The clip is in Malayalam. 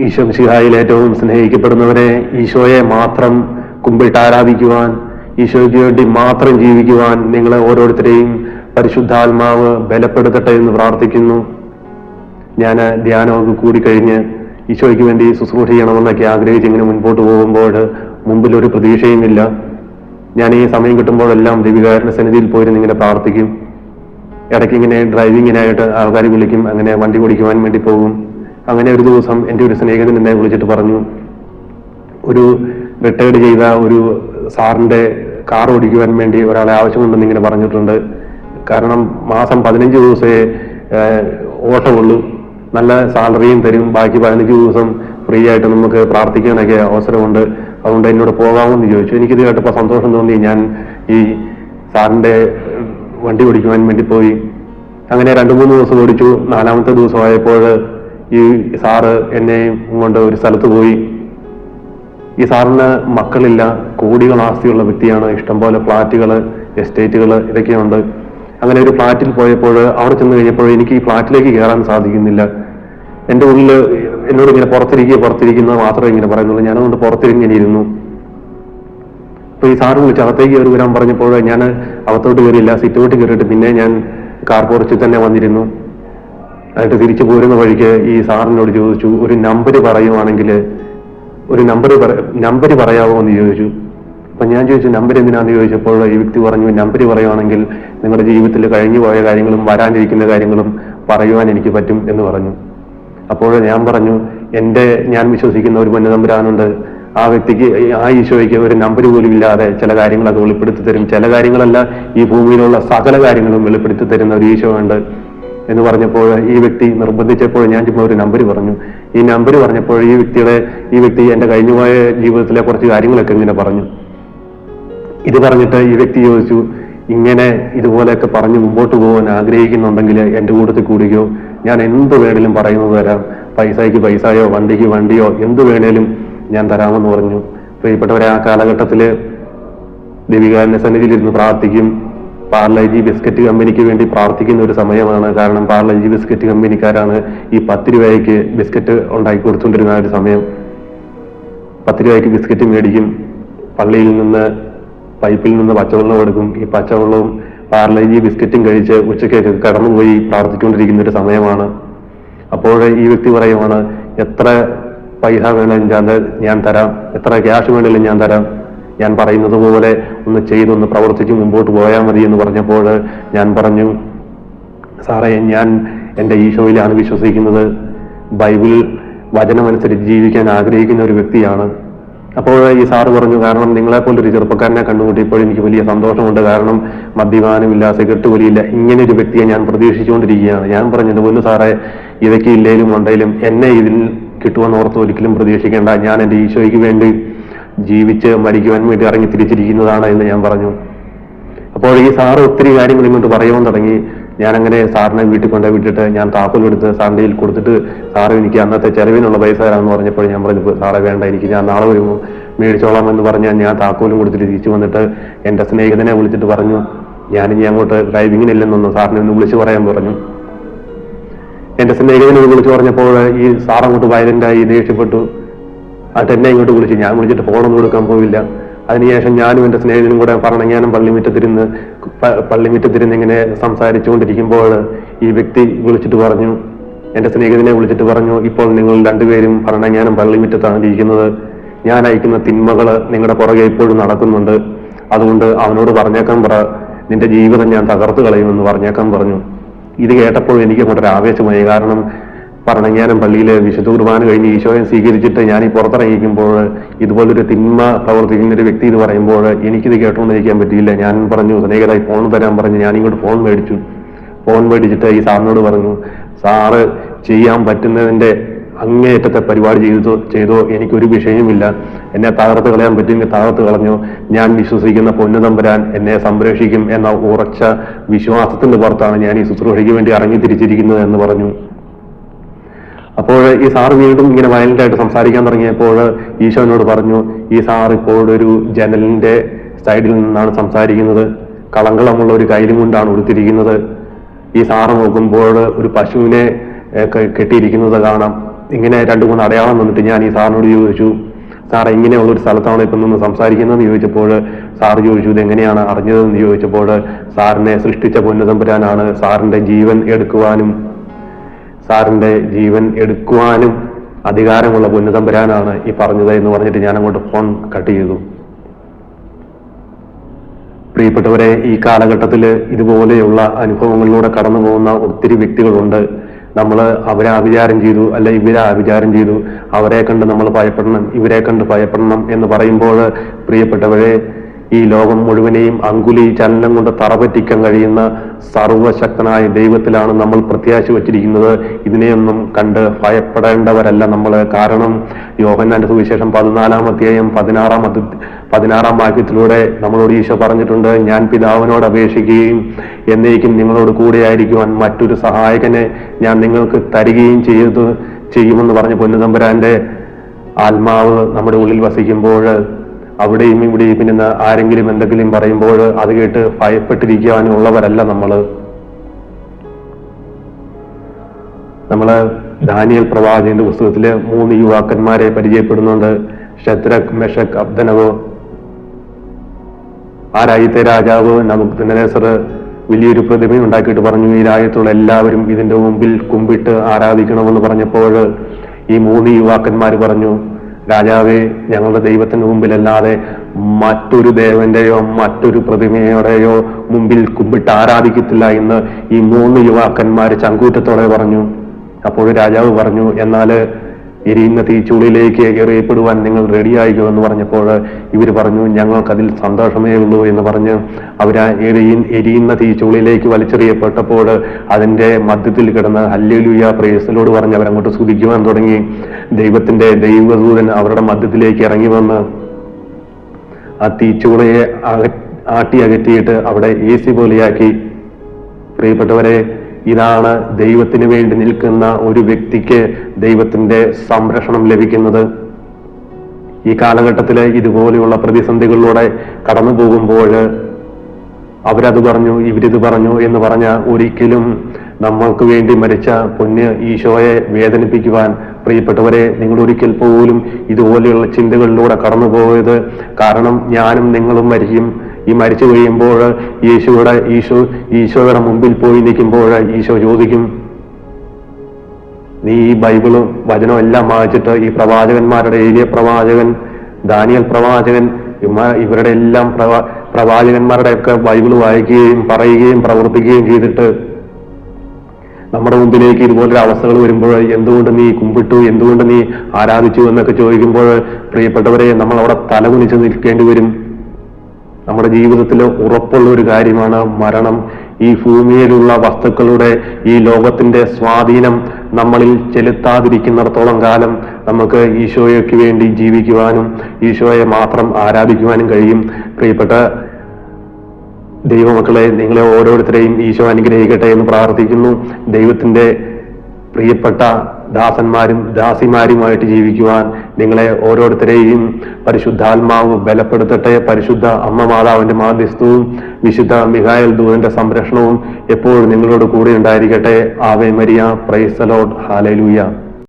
ഈശോ മിശിഹായിൽ ഏറ്റവും സ്നേഹിക്കപ്പെടുന്നവരെ ഈശോയെ മാത്രം കുമ്പിട്ട് ആരാധിക്കുവാൻ ഈശോയ്ക്ക് വേണ്ടി മാത്രം ജീവിക്കുവാൻ നിങ്ങളെ ഓരോരുത്തരെയും പരിശുദ്ധാത്മാവ് ബലപ്പെടുത്തട്ടെ എന്ന് പ്രാർത്ഥിക്കുന്നു. ഞാൻ ധ്യാനമൊക്കെ കൂടിക്കഴിഞ്ഞ് ഈശോയ്ക്ക് വേണ്ടി ശുശ്രൂഷ ചെയ്യണമെന്നൊക്കെ ആഗ്രഹിച്ച് ഇങ്ങനെ മുൻപോട്ട് പോകുമ്പോൾ മുമ്പിൽ ഒരു പ്രതീക്ഷയുമില്ല. ഞാൻ ഈ സമയം കിട്ടുമ്പോഴെല്ലാം ദിവികാരന്റെ സന്നിധിയിൽ പോയിരുന്ന് ഇങ്ങനെ പ്രാർത്ഥിക്കും. ഇടയ്ക്ക് ഇങ്ങനെ ഡ്രൈവിങ്ങിനായിട്ട് ആൾക്കാർ വിളിക്കും അങ്ങനെ വണ്ടി ഓടിക്കുവാൻ വേണ്ടി പോകും. അങ്ങനെ ഒരു ദിവസം എന്റെ ഒരു സ്നേഹിതൻ എന്നെ വിളിച്ചിട്ട് പറഞ്ഞു ഒരു റിട്ടയർഡ് ചെയ്ത ഒരു സാറിന്റെ കാർ ഓടിക്കുവാൻ വേണ്ടി ഒരാളെ ആവശ്യമുണ്ടെന്ന് ഇങ്ങനെ പറഞ്ഞിട്ടുണ്ട്. കാരണം മാസം പതിനഞ്ച് ദിവസമേ ഓട്ടമുള്ളൂ. നല്ല സാലറിയും തരും. ബാക്കി പതിനഞ്ച് ദിവസം ഫ്രീ ആയിട്ട് നമുക്ക് പ്രാർത്ഥിക്കാനൊക്കെ അവസരമുണ്ട്. അതുകൊണ്ട് എന്നോട് പോകാമെന്ന് ചോദിച്ചു. എനിക്കിത് കേട്ടപ്പോൾ സന്തോഷം തോന്നി. ഞാൻ ഈ സാറിന്റെ വണ്ടി ഓടിക്കുവാൻ വേണ്ടി പോയി. അങ്ങനെ രണ്ട് മൂന്ന് ദിവസം ഓടിച്ചു. നാലാമത്തെ ദിവസമായപ്പോൾ ഈ സാറ് എന്നെയും കൊണ്ട് ഒരു സ്ഥലത്ത് പോയി. ഈ സാറിന് മക്കളില്ല കോടികൾ ആസ്തിയുള്ള വ്യക്തിയാണ് ഇഷ്ടംപോലെ ഫ്ലാറ്റുകൾ എസ്റ്റേറ്റുകൾ ഇതൊക്കെയുണ്ട്. അങ്ങനെ ഒരു ഫ്ലാറ്റിൽ പോയപ്പോൾ അവിടെ ചെന്ന് കഴിഞ്ഞപ്പോൾ എനിക്ക് ഈ ഫ്ലാറ്റിലേക്ക് കയറാൻ സാധിക്കുന്നില്ല. എന്റെ ഉള്ളിൽ എന്നോട് ഇങ്ങനെ പുറത്തിരിക്കുക പുറത്തിരിക്കുന്നത് മാത്രമേ ഇങ്ങനെ പറയുന്നുള്ളൂ. ഞാനതുകൊണ്ട് പുറത്തിരിങ്ങനെ ഇരുന്നു. അപ്പൊ ഈ സാറ് വിളിച്ച് അകത്തേക്ക് കയറി വരാൻ പറഞ്ഞപ്പോൾ ഞാൻ അകത്തോട്ട് കയറിയില്ല സിറ്റോട്ട് കയറിയിട്ട് പിന്നെ ഞാൻ കാർ പോർച്ചിൽ തന്നെ വന്നിരുന്നു. എന്നിട്ട് തിരിച്ചു പോരുന്ന വഴിക്ക് ഈ സാറിനോട് ചോദിച്ചു ഒരു നമ്പർ പറയുവാണെങ്കിൽ ഒരു നമ്പർ നമ്പർ പറയാമോ എന്ന് ചോദിച്ചു. അപ്പൊ ഞാൻ ചോദിച്ചു നമ്പർ എന്തിനാന്ന്? ചോദിച്ചപ്പോൾ ഈ വ്യക്തി പറഞ്ഞു നമ്പർ പറയുവാണെങ്കിൽ നിങ്ങളുടെ ജീവിതത്തിൽ കഴിഞ്ഞു പോയ കാര്യങ്ങളും വരാനിരിക്കുന്ന കാര്യങ്ങളും പറയുവാൻ എനിക്ക് പറ്റും എന്ന് പറഞ്ഞു. അപ്പോൾ ഞാൻ പറഞ്ഞു എന്റെ ഞാൻ വിശ്വസിക്കുന്ന ഒരു പൊന്നതമ്പുരാനുണ്ട് ആ വ്യക്തിക്ക് ആ ഈശോയ്ക്ക് ഒരു നമ്പർ പോലും ഇല്ലാതെ ചില കാര്യങ്ങളൊക്കെ വെളിപ്പെടുത്തി തരും. ചില കാര്യങ്ങളല്ല ഈ ഭൂമിയിലുള്ള സകല കാര്യങ്ങളും വെളിപ്പെടുത്തി തരുന്ന ഒരു ഈശോ ഉണ്ട് എന്ന് പറഞ്ഞപ്പോൾ ഈ വ്യക്തി നിർബന്ധിച്ചപ്പോൾ ഞാൻ ചുമ്മാ ഒരു നമ്പർ പറഞ്ഞു. ഈ നമ്പർ പറഞ്ഞപ്പോൾ ഈ വ്യക്തിയുടെ ഈ വ്യക്തി എന്റെ കഴിഞ്ഞുപോയ ജീവിതത്തിലെ കുറച്ച് കാര്യങ്ങളൊക്കെ ഇങ്ങനെ പറഞ്ഞു. ഇത് പറഞ്ഞിട്ട് ഈ വ്യക്തി ചോദിച്ചു ഇങ്ങനെ ഇതുപോലെയൊക്കെ പറഞ്ഞ് മുമ്പോട്ട് പോകാൻ ആഗ്രഹിക്കുന്നുണ്ടെങ്കിൽ എന്റെ കൂട്ടത്തിൽ കൂടുകയോ? ഞാൻ എന്ത് വേണേലും പറയുന്നത് തരാം. പൈസയ്ക്ക് പൈസയോ വണ്ടിക്ക് വണ്ടിയോ എന്ത് വേണേലും ഞാൻ തരാമെന്ന് പറഞ്ഞു. പ്രിയപ്പെട്ടവരെ ആ കാലഘട്ടത്തിൽ സന്നിധിയിൽ സന്നിധിയിലിരുന്ന് പ്രാർത്ഥിക്കും. പാർലജി ബിസ്ക്കറ്റ് കമ്പനിക്ക് വേണ്ടി പ്രാർത്ഥിക്കുന്ന ഒരു സമയമാണ്. കാരണം പാർലജി ബിസ്ക്കറ്റ് കമ്പനിക്കാരാണ് ഈ പത്ത് രൂപയ്ക്ക് ബിസ്ക്കറ്റ് ഉണ്ടാക്കി കൊടുത്തുകൊണ്ടിരുന്ന ഒരു സമയം. പത്ത് രൂപയ്ക്ക് ബിസ്ക്കറ്റ് മേടിക്കും. പള്ളിയിൽ നിന്ന് പൈപ്പിൽ നിന്ന് പച്ചവെള്ളം എടുക്കും. ഈ പച്ചവെള്ളവും പാർലേജി ബിസ്ക്കറ്റും കഴിച്ച് ഉച്ചക്കേക്ക് കടന്നുപോയി പ്രാർത്ഥിച്ചുകൊണ്ടിരിക്കുന്ന ഒരു സമയമാണ്. അപ്പോൾ ഈ വ്യക്തി പറയുവാണ് എത്ര പൈസ വേണമെങ്കിലും ഞാൻ ഞാൻ തരാം. എത്ര ക്യാഷ് വേണമെങ്കിലും ഞാൻ തരാം. ഞാൻ പറയുന്നത് പോലെ ഒന്ന് ചെയ്തൊന്ന് പ്രവർത്തിച്ച് മുമ്പോട്ട് പോയാൽ മതി എന്ന് പറഞ്ഞപ്പോൾ ഞാൻ പറഞ്ഞു സാറേ ഞാൻ എന്റെ ഈശോയിലാണ് വിശ്വസിക്കുന്നത്. ബൈബിൾ വചനമനുസരിച്ച് ജീവിക്കാൻ ആഗ്രഹിക്കുന്ന ഒരു വ്യക്തിയാണ്. അപ്പോൾ ഈ സാറ് പറഞ്ഞു കാരണം നിങ്ങളെപ്പോലെ ഒരു ചെറുപ്പക്കാരനെ കണ്ടുമുട്ടിയപ്പോൾ എനിക്ക് വലിയ സന്തോഷമുണ്ട്. കാരണം മദ്യപാനമില്ല സിഗരറ്റ് വലിയില്ല ഇങ്ങനെ ഒരു വ്യക്തിയെ ഞാൻ പ്രതീക്ഷിച്ചുകൊണ്ടിരിക്കുകയാണ്. ഞാൻ പറഞ്ഞത് പോലും സാറേ ഇതൊക്കെ ഇല്ലേലും ഉണ്ടെങ്കിലും എന്നെ ഇതിൽ കിട്ടുമെന്ന് ഓർത്ത് ഒരിക്കലും പ്രതീക്ഷിക്കേണ്ട. ഞാൻ എന്റെ ഈശോയ്ക്ക് വേണ്ടി ജീവിച്ച് മരിക്കുവാൻ വേണ്ടി ഇറങ്ങി തിരിച്ചിരിക്കുന്നതാണ് എന്ന് ഞാൻ പറഞ്ഞു. അപ്പോൾ ഈ സാറ് ഒത്തിരി കാര്യങ്ങൾ ഇങ്ങോട്ട് പറയുവാൻ തുടങ്ങി. ഞാൻ അങ്ങനെ സാറിനെ വീട്ടിൽ കൊണ്ടുപോയി വിട്ടിട്ട് ഞാൻ താക്കോൽ എടുത്ത് സാറിന്റെ കയ്യിൽ കൊടുത്തിട്ട് സാറ് എനിക്ക് അന്നത്തെ ചെലവിനുള്ള പൈസ തരാമെന്ന് പറഞ്ഞപ്പോൾ ഞാൻ പറഞ്ഞു സാറെ വേണ്ട എനിക്ക് ഞാൻ നാളെ വരുമ്പോൾ മേടിച്ചോളാം എന്ന് പറഞ്ഞാൽ ഞാൻ താക്കോലും കൊടുത്തിട്ട് തിരിച്ചു വന്നിട്ട് എന്റെ സ്നേഹിതനെ വിളിച്ചിട്ട് പറഞ്ഞു ഞാനിനി അങ്ങോട്ട് ഡ്രൈവിങ്ങിനില്ലെന്നൊന്ന് സാറിനെ ഒന്ന് വിളിച്ചു പറയാൻ പറഞ്ഞു. എന്റെ സ്നേഹിതനെ വിളിച്ചു പറഞ്ഞപ്പോൾ ഈ സാർ അങ്ങോട്ട് വയലന്റായി ദേഷ്യപ്പെട്ടു. എന്നിട്ട് എന്നെ ഇങ്ങോട്ട് വിളിച്ചു. ഞാൻ വിളിച്ചിട്ട് ഫോണൊന്നും കൊടുക്കാൻ പോയില്ല അതിനുശേഷം ഞാനും എന്റെ സ്നേഹിതനും കൂടെ പറഞ്ഞാനും പള്ളിമുറ്റത്തിരുന്ന് പള്ളി പള്ളിമുറ്റത്തിരുന്ന് ഇങ്ങനെ സംസാരിച്ചുകൊണ്ടിരിക്കുമ്പോൾ ഈ വ്യക്തി വിളിച്ചിട്ട് പറഞ്ഞു എന്റെ സ്നേഹിതനെ വിളിച്ചിട്ട് പറഞ്ഞു ഇപ്പോൾ നിങ്ങൾ രണ്ടുപേരും ഭരണങ്ങാനം പള്ളിമുറ്റത്താണ് ഇരിക്കുന്നത്. ഞാൻ അയക്കുന്ന തിന്മകൾ നിങ്ങളുടെ പുറകെ ഇപ്പോഴും നടക്കുന്നുണ്ട്. അതുകൊണ്ട് അവനോട് പറഞ്ഞേക്കാൻ പറ. നിന്റെ ജീവിതം ഞാൻ തകർത്ത് കളയുമെന്ന് പറഞ്ഞേക്കാൻ പറഞ്ഞു. ഇത് കേട്ടപ്പോൾ എനിക്ക് അങ്ങോട്ടൊരു ആവേശമായി കാരണം പറഞ്ഞാനും പള്ളിയിലെ വിശുദ്ധ കുർബാന കഴിഞ്ഞ് ഈശോയെ സ്വീകരിച്ചിട്ട് ഞാൻ ഈ പുറത്തിറങ്ങിക്കുമ്പോൾ ഇതുപോലൊരു തിന്മ പ്രവർത്തിക്കുന്ന ഒരു വ്യക്തി എന്ന് പറയുമ്പോൾ എനിക്കിത് കേട്ടുകൊണ്ടിരിക്കാൻ പറ്റിയില്ല. ഞാൻ പറഞ്ഞു സ്നേഹിതായി ഫോൺ തരാൻ പറഞ്ഞു. ഞാൻ ഇങ്ങോട്ട് ഫോൺ മേടിച്ചു. ഫോൺ മേടിച്ചിട്ട് ഈ സാറിനോട് പറഞ്ഞു സാറ് ചെയ്യാൻ പറ്റുന്നതിന്റെ അങ്ങേയറ്റത്തെ പരിപാടി ചെയ്തോ ചെയ്തോ. എനിക്കൊരു വിഷയമില്ല എന്നെ തകർത്ത് കളയാൻ പറ്റുമെങ്കിൽ തകർത്ത് കളഞ്ഞു. ഞാൻ വിശ്വസിക്കുന്ന പൊന്നുതമ്പരാൻ എന്നെ സംരക്ഷിക്കും എന്ന ഉറച്ച വിശ്വാസത്തിന്റെ പുറത്താണ് ഞാൻ ഈ ശുശ്രൂഷയ്ക്ക് വേണ്ടി ഇറങ്ങി തിരിച്ചിരിക്കുന്നത് എന്ന് പറഞ്ഞു. അപ്പോൾ ഈ സാറ് വീണ്ടും ഇങ്ങനെ വയലന്റ് ആയിട്ട് സംസാരിക്കാൻ തുടങ്ങിയപ്പോൾ ഈശോനോട് പറഞ്ഞു ഈ സാർ ഇപ്പോൾ ഒരു ജനലിന്റെ സൈഡിൽ നിന്നാണ് സംസാരിക്കുന്നത്. കളങ്കളമുള്ള ഒരു കൈലും കൊണ്ടാണ് ഉടുത്തിരിക്കുന്നത്. ഈ സാറ് നോക്കുമ്പോൾ ഒരു പശുവിനെ കെട്ടിയിരിക്കുന്നത് കാണാം. ഇങ്ങനെ രണ്ടു മൂന്ന് അടയാളം വന്നിട്ട് ഞാൻ ഈ സാറിനോട് ചോദിച്ചു സാർ ഇങ്ങനെയുള്ള ഒരു സ്ഥലത്താണ് ഇപ്പം നിന്ന് സംസാരിക്കുന്നതെന്ന് ചോദിച്ചപ്പോൾ സാർ ചോദിച്ചു ഇത് എങ്ങനെയാണ് അറിഞ്ഞതെന്ന്? ചോദിച്ചപ്പോൾ സാറിനെ സൃഷ്ടിച്ച പൊന്നുതമ്പുരാനാണ്. സാറിന്റെ ജീവൻ എടുക്കുവാനും സാറിന്റെ ജീവൻ എടുക്കുവാനും അധികാരമുള്ള പൊന്നുതമ്പുരാനാണ് ഈ പറഞ്ഞത് എന്ന് പറഞ്ഞിട്ട് ഞാൻ അങ്ങോട്ട് ഫോൺ കട്ട് ചെയ്തു. പ്രിയപ്പെട്ടവരെ ഈ കാലഘട്ടത്തിൽ ഇതുപോലെയുള്ള അനുഭവങ്ങളിലൂടെ കടന്നു പോകുന്ന ഒത്തിരി വ്യക്തികളുണ്ട്. നമ്മൾ അവരെ ആവിചാരം ചെയ്തു അല്ലെ ഇവരെ ആവിചാരം ചെയ്തു. അവരെ കണ്ട് നമ്മൾ ഭയപ്പെടണം ഇവരെ കണ്ട് ഭയപ്പെടണം എന്ന് പറയുമ്പോൾ പ്രിയപ്പെട്ടവരെ ഈ ലോകം മുഴുവനെയും അങ്കുലി ചലനം കൊണ്ട് തറപറ്റിക്കാൻ കഴിയുന്ന സർവശക്തനായ ദൈവത്തിലാണ് നമ്മൾ പ്രത്യാശ വച്ചിരിക്കുന്നത്. ഇതിനെയൊന്നും കണ്ട് ഭയപ്പെടേണ്ടവരല്ല നമ്മൾ കാരണം യോഹന്നാന്റെ സുവിശേഷം പതിനാലാം അധ്യായം പതിനാറാം അധ്യ പതിനാറാം വാക്യത്തിലൂടെ നമ്മളോട് ഈശോ പറഞ്ഞിട്ടുണ്ട് ഞാൻ പിതാവിനോട് അപേക്ഷിക്കുകയും എന്നേക്കും നിങ്ങളോട് കൂടെയായിരിക്കുവാൻ മറ്റൊരു സഹായകനെ ഞാൻ നിങ്ങൾക്ക് തരികയും ചെയ്ത് ചെയ്യുമെന്ന് പറഞ്ഞ പൊന്നുതമ്പുരാന്റെ ആത്മാവ് നമ്മുടെ ഉള്ളിൽ വസിക്കുമ്പോൾ അവിടെയും ഇവിടെയും പിന്നെ ആരെങ്കിലും എന്തെങ്കിലും പറയുമ്പോൾ അത് കേട്ട് ഭയപ്പെട്ടിരിക്കാനുള്ളവരല്ല നമ്മൾ നമ്മൾ. ദാനിയൽ പ്രവാചകന്റെ പുസ്തകത്തിലെ മൂന്ന് യുവാക്കന്മാരെ പരിചയപ്പെടുന്നുണ്ട്. ഷത്രക് മെഷക് അബ്ദനവോ. ആ രാജ്യത്തെ രാജാവ്? നമുക്ക് നെസർ വലിയൊരു പ്രതിമ ഉണ്ടാക്കിയിട്ട് പറഞ്ഞു ഈ രാജ്യത്തുള്ള എല്ലാവരും ഇതിന്റെ മുമ്പിൽ കുമ്പിട്ട് ആരാധിക്കണമെന്ന് പറഞ്ഞപ്പോൾ ഈ മൂന്ന് യുവാക്കന്മാർ പറഞ്ഞു രാജാവേ ഞങ്ങളുടെ ദൈവത്തിന്റെ മുമ്പിലല്ലാതെ മറ്റൊരു ദേവന്റെയോ മറ്റൊരു പ്രതിമയുടെയോ മുമ്പിൽ കുമ്പിട്ട് ആരാധിക്കത്തില്ല എന്ന് ഈ മൂന്ന് യുവാക്കന്മാർ ചങ്കൂറ്റത്തോടെ പറഞ്ഞു. അപ്പോൾ രാജാവ് പറഞ്ഞു എന്നാൽ എരിയുന്ന തീച്ചൂളിലേക്ക് എറിയപ്പെടുവാൻ നിങ്ങൾ റെഡിയായിക്കോ എന്ന് പറഞ്ഞപ്പോൾ ഇവർ പറഞ്ഞു ഞങ്ങൾക്കതിൽ സന്തോഷമേ ഉള്ളൂ എന്ന് പറഞ്ഞ് അവർ എരിയ എരിയുന്ന തീച്ചൂളിലേക്ക് വലിച്ചെറിയപ്പെട്ടപ്പോൾ അതിന്റെ മധ്യത്തിൽ കിടന്ന് ഹല്ലേലൂയ പ്രേസലോട് പറഞ്ഞ് അവരങ്ങോട്ട് സ്തുതിക്കുവാൻ തുടങ്ങി. ദൈവത്തിന്റെ ദൈവദൂതൻ അവരുടെ മധ്യത്തിലേക്ക് ഇറങ്ങി വന്ന് ആ തീച്ചൂളയെ ആട്ടി അകറ്റിയിട്ട് അവിടെ എ സി പോലെയാക്കി. പ്രിയപ്പെട്ടവരെ ഇതാണ് ദൈവത്തിന് വേണ്ടി നിൽക്കുന്ന ഒരു വ്യക്തിക്ക് ദൈവത്തിന്റെ സംരക്ഷണം ലഭിക്കുന്നത്. ഈ കാലഘട്ടത്തിൽ ഇതുപോലെയുള്ള പ്രതിസന്ധികളിലൂടെ കടന്നു പോകുമ്പോൾ അവരത് പറഞ്ഞു ഇവരിത് പറഞ്ഞു എന്ന് പറഞ്ഞ ഒരിക്കലും നമ്മൾക്ക് വേണ്ടി മരിച്ച പൊന്ന് ഈശോയെ വേദനിപ്പിക്കുവാൻ പ്രിയപ്പെട്ടവരെ നിങ്ങൾ ഒരിക്കൽ പോലും ഇതുപോലെയുള്ള ചിന്തകളിലൂടെ കടന്നു പോയത് കാരണം ഞാനും നിങ്ങളും മരിക്കും. ഈ മരിച്ചു കഴിയുമ്പോൾ യേശുവിടെ ഈശോ ഈശോയുടെ മുമ്പിൽ പോയി നിൽക്കുമ്പോൾ ഈശോ ചോദിക്കും നീ ഈ ബൈബിളും വചനവും എല്ലാം വായിച്ചിട്ട് ഈ പ്രവാചകന്മാരുടെ ഏലിയ പ്രവാചകൻ ദാനിയൽ പ്രവാചകൻ ഇവ- ഇവരുടെ എല്ലാം പ്രവാ പ്രവാചകന്മാരുടെ ഒക്കെ ബൈബിൾ വായിക്കുകയും പറയുകയും പ്രവർത്തിക്കുകയും ചെയ്തിട്ട് നമ്മുടെ മുമ്പിലേക്ക് ഇതുപോലൊരു അവസ്ഥകൾ വരുമ്പോൾ എന്തുകൊണ്ട് നീ കുമ്പിട്ടു എന്തുകൊണ്ട് നീ ആരാധിച്ചു എന്നൊക്കെ ചോദിക്കുമ്പോൾ പ്രിയപ്പെട്ടവരെ നമ്മൾ അവിടെ തലകുനിച്ച് നിൽക്കേണ്ടി വരും. നമ്മുടെ ജീവിതത്തിൽ ഉറപ്പുള്ള ഒരു കാര്യമാണ് മരണം. ഈ ഭൂമിയിലുള്ള വസ്തുക്കളുടെ ഈ ലോകത്തിന്റെ സ്വാധീനം നമ്മളിൽ ചെലുത്താതിരിക്കുന്നിടത്തോളം കാലം നമുക്ക് ഈശോയ്ക്ക് വേണ്ടി ജീവിക്കുവാനും ഈശോയെ മാത്രം ആരാധിക്കുവാനും കഴിയും. പ്രിയപ്പെട്ട ദൈവമക്കളെ നിങ്ങളെ ഓരോരുത്തരെയും ഈശോ അനുഗ്രഹിക്കട്ടെ എന്ന് പ്രാർത്ഥിക്കുന്നു. ദൈവത്തിന്റെ പ്രിയപ്പെട്ട ദാസന്മാരും ദാസിമാരുമായിട്ട് ജീവിക്കുവാൻ നിങ്ങളെ ഓരോരുത്തരെയും പരിശുദ്ധാത്മാവ് ബലപ്പെടുത്തട്ടെ. പരിശുദ്ധ അമ്മ മാതാവിന്റെ മാധ്യസ്ഥവും വിശുദ്ധ മിഹായൽ ദൂതന്റെ സംരക്ഷണവും എപ്പോഴും നിങ്ങളോട് കൂടെ ഉണ്ടായിരിക്കട്ടെ. Ave Maria പ്രൈസലോഡ് hallelujah